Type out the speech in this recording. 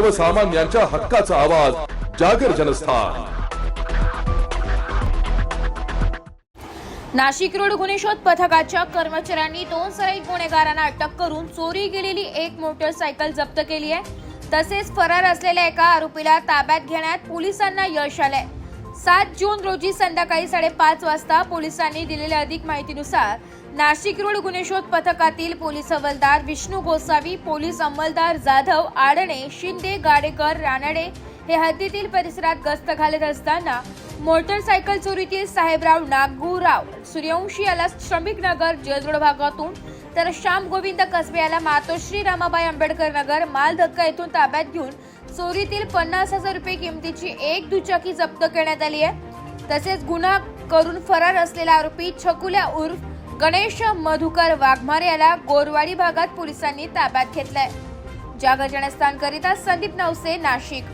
सर्वसामान्यांच्या हक्काचा आवाज जागर जनस्थान. नाशिक रोड गुन्हेशोध पथकाच्या कर्मचाऱ्यांनी दोन सराईत गुन्हेगारांना अटक करून चोरी गेलेली एक मोटरसायकल जप्त केली आहे. तसेच फरार असलेल्या एका आरोपीला ताब्यात घेण्यात पोलिसांना यश आलंय. सात जून रोजी संध्याकाळी साडेपाच वाजता पोलिसांनी दिलेल्या अधिक माहितीनुसार नाशिक रोड गुन्हे शोध पथकातील पोलीस हवालदार विष्णू गोसावी पोलीस अंमलदार जाधव आडणे शिंदे गाडेकर रानडे हे हद्दीतील परिसरात गस्त घालत असताना मोटरसायकल चोरीतील साहेबराव नागूराव सूर्यवंशी याला श्रमिक नगर जयजोड भागातून तर श्याम गोविंद कसबे याला मातोश्री रामाबाई आंबेडकर नगर मालधक्का येथून ताब्यात घेऊन चोरीतील पन्नास हजार रुपये किमतीची एक दुचाकी जप्त करण्यात आली आहे. तसेच गुन्हा करून फरार असलेला आरोपी छकुल्या उर्फ गणेश मधुकर वाघमारे याला गोरवाडी भागात पोलिसांनी ताब्यात घेतलाय. जागर जनस्थानकरिता संदीप नवसे नाशिक.